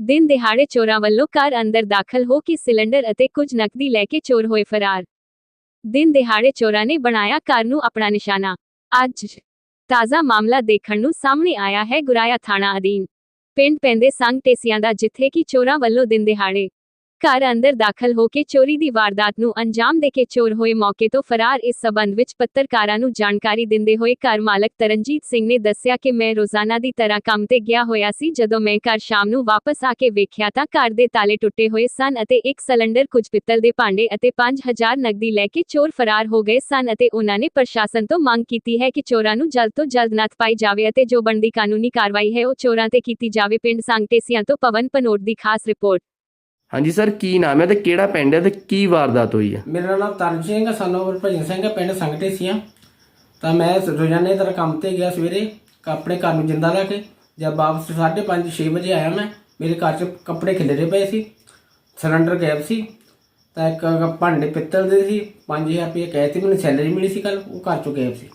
ਦਿਨ ਦਿਹਾੜੇ ਚੋਰਾਂ ਵੱਲੋਂ ਘਰ ਅੰਦਰ ਦਾਖਲ ਹੋ ਕੇ ਸਿਲੰਡਰ ਅਤੇ ਕੁਝ ਨਕਦੀ ਲੈ ਕੇ ਚੋਰ ਹੋਏ ਫਰਾਰ। ਦਿਨ ਦਿਹਾੜੇ ਚੋਰਾਂ ਨੇ ਬਣਾਇਆ ਘਰ ਨੂੰ ਆਪਣਾ ਨਿਸ਼ਾਨਾ। ਅੱਜ ਤਾਜ਼ਾ ਮਾਮਲਾ ਦੇਖਣ ਨੂੰ ਸਾਹਮਣੇ ਆਇਆ ਹੈ ਗੁਰਾਇਆ ਥਾਣਾ ਅਧੀਨ। ਪਿੰਡ ਪੈਂਦੇ ਸੰਗ ਟੇਸੀਆਂ ਦਾ ਜਿੱਥੇ ਕਿ ਚੋਰਾਂ ਵੱਲੋਂ ਦਿਨ ਦਿਹਾੜੇ ਘਰ ਅੰਦਰ ਦਾਖਲ ਹੋ ਕੇ ਚੋਰੀ ਦੀ ਵਾਰਦਾਤ ਨੂੰ ਅੰਜਾਮ ਦੇ ਕੇ ਚੋਰ ਹੋਏ ਮੌਕੇ ਤੋਂ ਫਰਾਰ ਇਸ ਸਬੰਧ ਵਿੱਚ ਪੱਤਰਕਾਰਾਂ ਨੂੰ ਜਾਣਕਾਰੀ ਦਿੰਦੇ ਹੋਏ ਘਰ ਮਾਲਕ ਤਰਨਜੀਤ ਸਿੰਘ ਨੇ ਦੱਸਿਆ ਕਿ ਮੈਂ ਰੋਜ਼ਾਨਾ ਦੀ ਤਰ੍ਹਾਂ ਕੰਮ ਤੇ ਗਿਆ ਹੋਇਆ ਸੀ। ਜਦੋਂ ਮੈਂ ਘਰ ਸ਼ਾਮ ਨੂੰ ਵਾਪਸ ਆ ਕੇ ਵੇਖਿਆ ਤਾਂ ਘਰ ਦੇ ਤਾਲੇ ਟੁੱਟੇ ਹੋਏ ਸਨ ਅਤੇ ਇੱਕ ਸਿਲੰਡਰ, ਕੁਝ ਪਿੱਤਲ ਦੇ ਭਾਂਡੇ ਅਤੇ 5000 ਨਕਦੀ ਲੈ ਕੇ ਚੋਰ ਫਰਾਰ ਹੋ ਗਏ ਸਨ ਅਤੇ ਉਹਨਾਂ ਨੇ ਪ੍ਰਸ਼ਾਸਨ ਤੋਂ ਮੰਗ ਕੀਤੀ ਹੈ ਕਿ ਚੋਰਾਂ ਨੂੰ ਜਲਦ ਤੋਂ ਜਲਦ ਨੱਥ ਪਾਈ ਜਾਵੇ ਅਤੇ ਜੋ ਬਣਦੀ ਕਾਨੂੰਨੀ ਕਾਰਵਾਈ ਹੈ ਉਹ ਚੋਰਾਂ ਤੇ ਕੀਤੀ ਜਾਵੇ। ਪਿੰਡ ਸੰਗਟੇਸੀਆਂ ਤੋਂ ਪਵਨ ਪਨੋਟ ਦੀ ਖਾਸ ਰਿਪੋਰਟ। ਹਾਂਜੀ ਸਰ ਕੀ ਨਾਮ ਹੈ ਤੇ ਕਿਹੜਾ ਪਿੰਡ ਹੈ ਤੇ ਕੀ ਵਾਰਦਾਤ ਹੋਈ ਹੈ? ਮੇਰਾ ਨਾਮ ਤਰਨ ਸਿੰਘ ਹੈ ਸਾਨੂੰ ਭਜਨ ਸਿੰਘ ਹੈ ਪਿੰਡ ਸੰਗਟੇ ਸੀਆਂ ਤਾਂ ਮੈਂ ਰੋਜ਼ਾਨੇ ਤਰ੍ਹਾਂ ਕੰਮ ਤੇ ਗਿਆ ਸਵੇਰੇ ਕ- ਆਪਣੇ ਘਰ ਨੂੰ ਜਿੰਦਾ ਲਾ ਕੇ ਜਦ ਵਾਪਸ 5:30 6 ਵਜੇ ਆਇਆ ਮੈਂ ਮੇਰੇ ਘਰ 'ਚ ਕੱਪੜੇ ਖਿਲਰੇ ਪਏ ਸੀ ਸਿਲੰਡਰ ਗੈਪ ਸੀ ਤਾਂ ਇੱਕ ਭਾਂਡੇ ਪਿੱਤਲ ਦੇ ਸੀ 5000 ਰੁਪਏ ਕਹੇ ਸੀ ਮੈਨੂੰ ਸੈਲਰੀ ਮਿਲੀ ਸੀ ਕੱਲ ਉਹ ਘਰ 'ਚੋਂ ਗੈਪ ਸੀ।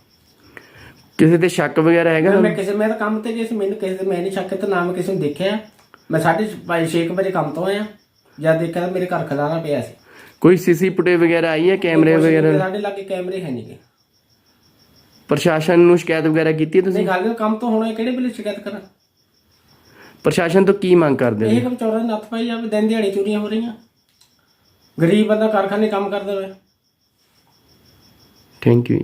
ਕਿਸੇ ਤੇ ਸ਼ੱਕ ਵਗੈਰਾ ਹੈਗਾ? ਮੈਂ ਕਿਸੇ ਮੈਂ ਤਾਂ ਕੰਮ ਤੇ ਗਿਆ ਸੀ ਮੈਨੂੰ ਕਿਸੇ ਤੇ ਮੈਂ ਨਹੀਂ ਸ਼ੱਕ ਤੇ ਨਾ ਮੈਂ ਕਿਸੇ ਨੂੰ ਦੇਖਿਆ। ਮੈਂ 6:30 ਵਜੇ ਕੰਮ ਤੋਂ ਆਇਆ। ਜਦ ਦੇਖਿਆ ਤਾਂ ਮੇਰੇ ਘਰ ਖਲਾਰਾ ਪਿਆ ਸੀ। ਕੋਈ ਸੀਸੀ ਫੁਟੇਜ ਵਗੈਰਾ ਆਈ ਹੈ ਕੈਮਰੇ ਨਹੀਂ, ਵਗੈਰਾ? ਸਾਡੇ ਲਾਗੇ ਕੈਮਰੇ ਹੈ ਨਹੀਂਗੇ ਪ੍ਰਸ਼ਾਸਨ ਨੂੰ ਸ਼ਿਕਾਇਤ ਵਗੈਰਾ ਕੀਤੀ ਹੈ ਤੁਸੀਂ? ਨਹੀਂ ਗੱਲ ਕੰਮ ਤੋਂ ਹੋਣਾ ਕਿਹੜੇ ਵੇਲੇ ਸ਼ਿਕਾਇਤ ਕਰਾਂ? ਪ੍ਰਸ਼ਾਸਨ ਤੋਂ ਕੀ ਮੰਗ ਕਰਦੇ ਇਹ ਹੋ ਕੰਮ ਚੋਰਾਂ ਦੀ ਨੱਥ ਪਾਈ ਜਾਵੇ ਦਿਨ ਦਿਹਾੜੀ ਚੋਰੀਆਂ ਹੋ ਰਹੀਆਂ। ਗਰੀਬ ਬੰਦਾ ਕਾਰਖਾਨੇ ਕੰਮ ਕਰਦਾ ਹੋਇਆ ਥੈਂਕ ਯੂ